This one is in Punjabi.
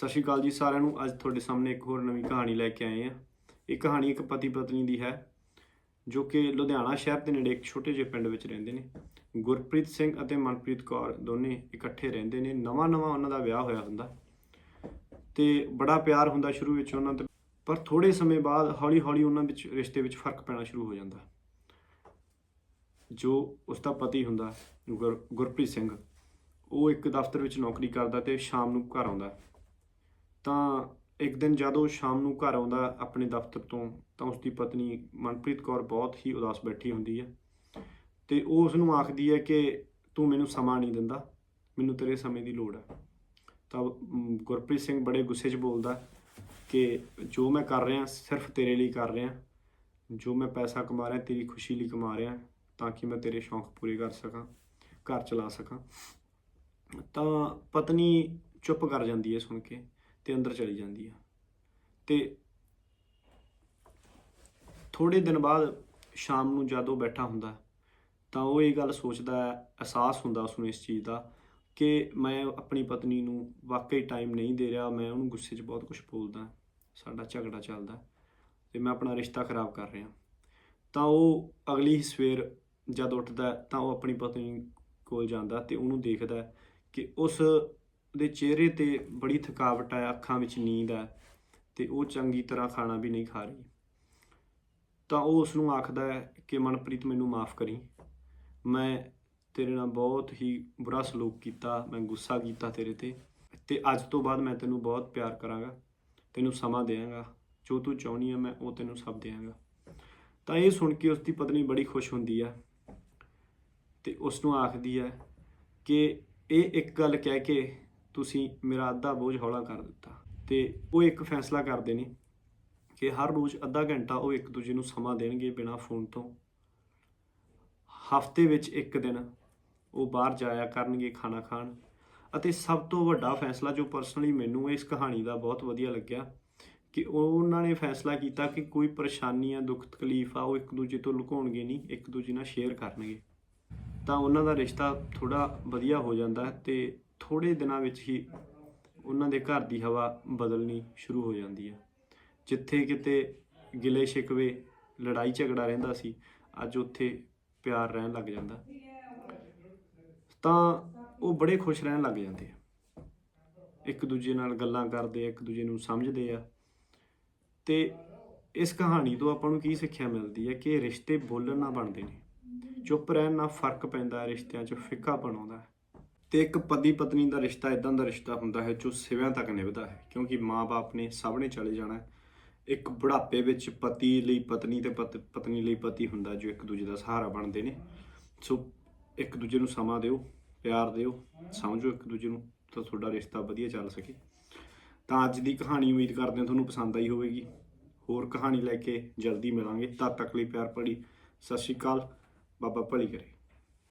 ਸਤਿ ਸ਼੍ਰੀ ਅਕਾਲ ਜੀ ਸਾਰਿਆਂ ਨੂੰ। ਅੱਜ ਤੁਹਾਡੇ ਸਾਹਮਣੇ ਇੱਕ ਹੋਰ ਨਵੀਂ ਕਹਾਣੀ ਲੈ ਕੇ ਆਏ ਹਾਂ। ਇਹ ਕਹਾਣੀ ਇੱਕ ਪਤੀ ਪਤਨੀ ਦੀ ਹੈ, ਜੋ ਕਿ ਲੁਧਿਆਣਾ ਸ਼ਹਿਰ ਦੇ ਨੇੜੇ ਇੱਕ ਛੋਟੇ ਜਿਹੇ ਪਿੰਡ ਵਿੱਚ ਰਹਿੰਦੇ ਨੇ। ਗੁਰਪ੍ਰੀਤ ਸਿੰਘ ਅਤੇ ਮਨਪ੍ਰੀਤ ਕੌਰ ਦੋਨੇ ਇਕੱਠੇ ਰਹਿੰਦੇ ਨੇ। ਨਵਾਂ ਨਵਾਂ ਉਹਨਾਂ ਦਾ ਵਿਆਹ ਹੋਇਆ ਹੁੰਦਾ। ਤੇ ਬੜਾ ਪਿਆਰ ਹੁੰਦਾ ਸ਼ੁਰੂ ਵਿੱਚ ਉਹਨਾਂ ਤੇ, ਪਰ ਥੋੜੇ ਸਮੇਂ ਬਾਅਦ ਹੌਲੀ ਹੌਲੀ ਉਹਨਾਂ ਵਿੱਚ, ਰਿਸ਼ਤੇ ਵਿੱਚ ਫ਼ਰਕ ਪੈਣਾ ਸ਼ੁਰੂ ਹੋ ਜਾਂਦਾ। ਜੋ ਉਸ ਦਾ ਪਤੀ ਹੁੰਦਾ ਗੁਰ- ਗੁਰਪ੍ਰੀਤ ਸਿੰਘ, ਉਹ ਇੱਕ ਦਫ਼ਤਰ ਵਿੱਚ ਨੌਕਰੀ ਕਰਦਾ ਤੇ ਸ਼ਾਮ ਨੂੰ ਘਰ ਆਉਂਦਾ। ਤਾਂ ਇੱਕ ਦਿਨ ਜਦੋਂ ਸ਼ਾਮ ਨੂੰ ਘਰ ਆਉਂਦਾ ਆਪਣੇ ਦਫ਼ਤਰ ਤੋਂ, ਤਾਂ ਉਸ ਦੀ ਪਤਨੀ ਮਨਪ੍ਰੀਤ ਕੌਰ ਬਹੁਤ ਹੀ ਉਦਾਸ ਬੈਠੀ ਹੁੰਦੀ ਹੈ ਤੇ ਉਹ ਉਸ ਨੂੰ ਆਖਦੀ ਹੈ ਕਿ ਤੂੰ ਮੈਨੂੰ ਸਮਾਂ ਨਹੀਂ ਦਿੰਦਾ, ਮੈਨੂੰ ਤੇਰੇ ਸਮੇਂ ਦੀ ਲੋੜ ਹੈ। ਤਾਂ ਗੁਰਪ੍ਰੀਤ ਸਿੰਘ ਬੜੇ ਗੁੱਸੇ 'ਚ ਬੋਲਦਾ ਕਿ ਜੋ ਮੈਂ ਕਰ ਰਿਹਾ, ਸਿਰਫ ਤੇਰੇ ਲਈ ਕਰ ਰਿਹਾ। ਜੋ ਮੈਂ ਪੈਸਾ ਕਮਾ ਰਿਹਾ, ਤੇਰੀ ਖੁਸ਼ੀ ਲਈ ਕਮਾ ਰਿਹਾ, ਤਾਂ ਕਿ ਮੈਂ ਤੇਰੇ ਸ਼ੌਂਕ ਪੂਰੇ ਕਰ ਸਕਾਂ, ਘਰ ਚਲਾ ਸਕਾਂ। ਤਾਂ ਪਤਨੀ ਚੁੱਪ ਕਰ ਜਾਂਦੀ ਹੈ ਸੁਣ ਕੇ। ਤੇ ਅੰਦਰ ਚਲੀ ਜਾਂਦੀ ਹੈ ਤੇ ਥੋੜੇ ਦਿਨ ਬਾਅਦ ਸ਼ਾਮ ਨੂੰ ਜਦੋਂ ਬੈਠਾ ਹੁੰਦਾ, ਤਾਂ ਉਹ ਇਹ ਗੱਲ ਸੋਚਦਾ ਹੈ, ਅਹਿਸਾਸ ਹੁੰਦਾ ਉਸ ਨੂੰ ਇਸ ਚੀਜ਼ ਦਾ ਕਿ ਮੈਂ ਆਪਣੀ ਪਤਨੀ ਨੂੰ ਵਾਕਈ ਟਾਈਮ ਨਹੀਂ ਦੇ ਰਿਹਾ, ਮੈਂ ਉਹਨੂੰ ਗੁੱਸੇ 'ਚ ਬਹੁਤ ਕੁਝ ਬੋਲਦਾ, ਸਾਡਾ ਝਗੜਾ ਚੱਲਦਾ, ਤੇ ਮੈਂ ਆਪਣਾ ਰਿਸ਼ਤਾ ਖਰਾਬ ਕਰ ਰਿਹਾ। ਤਾਂ ਉਹ ਅਗਲੀ ਹੀ ਸਵੇਰ ਜਦ ਉੱਠਦਾ ਤਾਂ ਉਹ ਆਪਣੀ ਪਤਨੀ ਕੋਲ ਜਾਂਦਾ ਤੇ ਉਹਨੂੰ ਦੇਖਦਾ ਕਿ ਉਸ ਦੇ ਚਿਹਰੇ ਤੇ ਬੜੀ ਥਕਾਵਟ ਹੈ ਅੱਖਾਂ ਵਿੱਚ ਨੀਂਦ ਹੈ ਤੇ ਉਹ ਚੰਗੀ ਤਰ੍ਹਾਂ ਖਾਣਾ ਵੀ ਨਹੀਂ ਖਾ ਰਹੀ। ਤਾਂ ਉਹ ਉਸ ਨੂੰ ਆਖਦਾ ਹੈ ਕਿ, ਮਨਪ੍ਰੀਤ, ਮੈਨੂੰ ਮਾਫ ਕਰੀ। ਮੈਂ ਤੇਰੇ ਨਾਲ ਬਹੁਤ ਹੀ ਬੁਰਾ ਸਲੂਕ ਕੀਤਾ, ਮੈਂ ਗੁੱਸਾ ਕੀਤਾ ਤੇਰੇ ਤੇ ਤੇ ਅੱਜ ਤੋਂ ਬਾਅਦ ਮੈਂ ਤੈਨੂੰ ਬਹੁਤ ਪਿਆਰ ਕਰਾਂਗਾ, ਤੈਨੂੰ ਸਮਾਂ ਦੇਵਾਂਗਾ ਜੋ ਤੂੰ ਚਾਹਣੀ ਹੈ ਮੈਂ ਉਹ ਤੈਨੂੰ ਸਭ ਦੇਵਾਂਗਾ ਤਾਂ ਇਹ ਸੁਣ ਕੇ ਉਸ ਦੀ ਪਤਨੀ ਬੜੀ ਖੁਸ਼ ਹੁੰਦੀ ਹੈ ਤੇ ਉਸ ਨੂੰ ਆਖਦੀ ਹੈ ਕਿ, ਇਹ ਇੱਕ ਗੱਲ ਕਹਿ ਕੇ ਤੁਸੀਂ ਮੇਰਾ ਅੱਧਾ ਬੋਝ ਹੌਲਾ ਕਰ ਦਿੱਤਾ। ਤੇ ਉਹ ਇੱਕ ਫੈਸਲਾ ਕਰਦੇ ਨੇ ਕਿ ਹਰ ਰੋਜ਼ ਅੱਧਾ ਘੰਟਾ ਉਹ ਇੱਕ ਦੂਜੇ ਨੂੰ ਸਮਾਂ ਦੇਣਗੇ ਬਿਨਾਂ ਫੋਨ ਤੋਂ। ਹਫ਼ਤੇ ਵਿੱਚ ਇੱਕ ਦਿਨ ਉਹ ਬਾਹਰ ਜਾਇਆ ਕਰਨਗੇ ਖਾਣਾ ਖਾਣ। ਅਤੇ ਸਭ ਤੋਂ ਵੱਡਾ ਫੈਸਲਾ ਜੋ ਪਰਸਨਲੀ ਮੈਨੂੰ ਇਸ ਕਹਾਣੀ ਦਾ ਬਹੁਤ ਵਧੀਆ ਲੱਗਿਆ ਕਿ ਉਹਨਾਂ ਨੇ ਫੈਸਲਾ ਕੀਤਾ ਕਿ ਕੋਈ ਪਰੇਸ਼ਾਨੀ ਆ ਦੁੱਖ ਤਕਲੀਫ ਆ ਉਹ ਇੱਕ ਦੂਜੇ ਤੋਂ ਲੁਕਾਉਣਗੇ ਨਹੀਂ, ਇੱਕ ਦੂਜੇ ਨਾਲ ਸ਼ੇਅਰ ਕਰਨਗੇ। ਤਾਂ ਉਹਨਾਂ ਦਾ ਰਿਸ਼ਤਾ ਥੋੜਾ ਵਧੀਆ ਹੋ ਜਾਂਦਾ ਹੈ ਤੇ ਥੋੜੇ ਦਿਨਾਂ ਵਿੱਚ ਹੀ ਉਹਨਾਂ ਦੇ ਘਰ ਦੀ ਹਵਾ ਬਦਲਣੀ ਸ਼ੁਰੂ ਹੋ ਜਾਂਦੀ ਹੈ। ਜਿੱਥੇ ਕਿਤੇ ਗਿਲੇ ਸ਼ਿਕਵੇ ਲੜਾਈ ਝਗੜਾ ਰਹਿੰਦਾ ਸੀ, ਅੱਜ ਉੱਥੇ ਪਿਆਰ ਰਹਿਣ ਲੱਗ ਜਾਂਦਾ। ਤਾਂ ਉਹ ਬੜੇ ਖੁਸ਼ ਰਹਿਣ ਲੱਗ ਜਾਂਦੇ ਆ। ਇੱਕ ਦੂਜੇ ਨਾਲ ਗੱਲਾਂ ਕਰਦੇ ਆ, ਇੱਕ ਦੂਜੇ ਨੂੰ ਸਮਝਦੇ ਆ। ਤੇ ਇਸ ਕਹਾਣੀ ਤੋਂ ਆਪਾਂ ਨੂੰ ਕੀ ਸਿੱਖਿਆ ਮਿਲਦੀ ਹੈ ਕਿ ਰਿਸ਼ਤੇ ਬੋਲਣ ਨਾਲ ਬਣਦੇ ਨੇ। ਚੁੱਪ ਰਹਿਣ ਨਾਲ ਫ਼ਰਕ ਪੈਂਦਾ, ਰਿਸ਼ਤਿਆਂ 'ਚ ਫਿੱਕਾ ਬਣਾਉਂਦਾ ਤੇ ਇੱਕ ਪਤੀ ਪਤਨੀ ਦਾ ਰਿਸ਼ਤਾ ਇਦਾਂ ਦਾ ਰਿਸ਼ਤਾ ਹੁੰਦਾ ਹੈ ਜੋ ਸਿਵਿਆਂ ਤੱਕ ਨਿਭਦਾ ਹੈ, ਕਿਉਂਕਿ ਮਾਪੇ ਨੇ ਸਭ ਨੇ ਚਲੇ ਜਾਣਾ ਹੈ। ਇੱਕ ਬੁਢਾਪੇ ਵਿੱਚ ਪਤੀ ਲਈ ਪਤਨੀ ਤੇ ਪਤ- ਪਤਨੀ ਲਈ ਪਤੀ ਹੁੰਦਾ ਜੋ ਇੱਕ ਦੂਜੇ ਦਾ ਸਹਾਰਾ ਬਣਦੇ ਨੇ। ਸੋ ਇੱਕ ਦੂਜੇ ਨੂੰ ਸਮਾਂ ਦਿਓ, ਪਿਆਰ ਦਿਓ, ਸਮਝੋ ਇੱਕ ਦੂਜੇ ਨੂੰ ਤਾਂ ਤੁਹਾਡਾ ਰਿਸ਼ਤਾ ਵਧੀਆ ਚੱਲ ਸਕੇ। ਤਾਂ ਅੱਜ ਦੀ ਕਹਾਣੀ ਉਮੀਦ ਕਰਦੇ ਹਾਂ ਤੁਹਾਨੂੰ ਪਸੰਦ ਆਈ ਹੋਵੇਗੀ। ਹੋਰ ਕਹਾਣੀ ਲੈ ਕੇ ਜਲਦੀ ਮਿਲਾਂਗੇ। ਤਦ ਤੱਕ ਲਈ ਪਿਆਰ ਭਰੀ ਸਤਿ ਸ਼੍ਰੀ ਅਕਾਲ। ਬਾਬਾ ਭਲੀ ਕਰੇ।